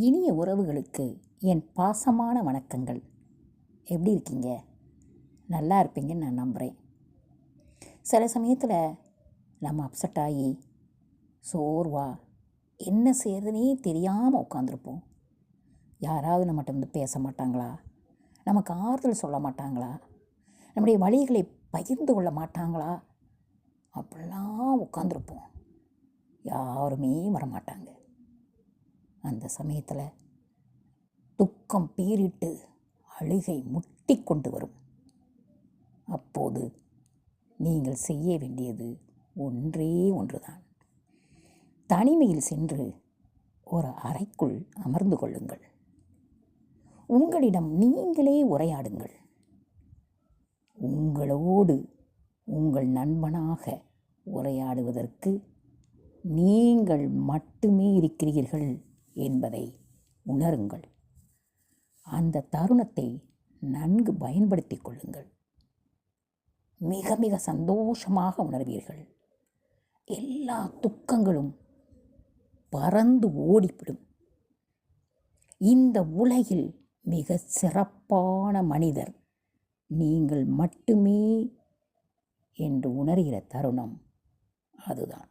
இனிய உறவுகளுக்கு என் பாசமான வணக்கங்கள். எப்படி இருக்கீங்க? நல்லா இருப்பீங்கன்னு நான் நம்புகிறேன் சில சமயத்தில் நம்ம அப்செட் ஆகி சோர்வா என்ன செய்யறதுனே தெரியாமல் உட்காந்துருப்போம் யாராவது நம்மகிட்ட வந்து பேச மாட்டாங்களா? நமக்கு ஆறுதல் சொல்ல மாட்டாங்களா? நம்முடைய வழிகளை பகிர்ந்து கொள்ள மாட்டாங்களா? அப்படிலாம் உட்காந்துருப்போம் யாருமே வரமாட்டாங்க. அந்த சமயத்தில் துக்கம் பீறிட்டு அழுகை முட்டி கொண்டு வரும். அப்போது நீங்கள் செய்ய வேண்டியது ஒன்றே ஒன்றுதான். தனிமையில் சென்று ஒரு அறைக்குள் அமர்ந்து கொள்ளுங்கள். உங்களிடம் நீங்களே உரையாடுங்கள். உங்களோடு உங்கள் நண்பனாக உரையாடுவதற்கு நீங்கள் மட்டுமே இருக்கிறீர்கள். என்பதை உணருங்கள். அந்த தருணத்தை நன்கு பயன்படுத்தி கொள்ளுங்கள். மிக மிக சந்தோஷமாக உணர்வீர்கள். எல்லா துக்கங்களும் பறந்து ஓடிவிடும். இந்த உலகில் மிக சிறப்பான மனிதர் நீங்கள் மட்டுமே என்று உணர்கிற தருணம் அதுதான்.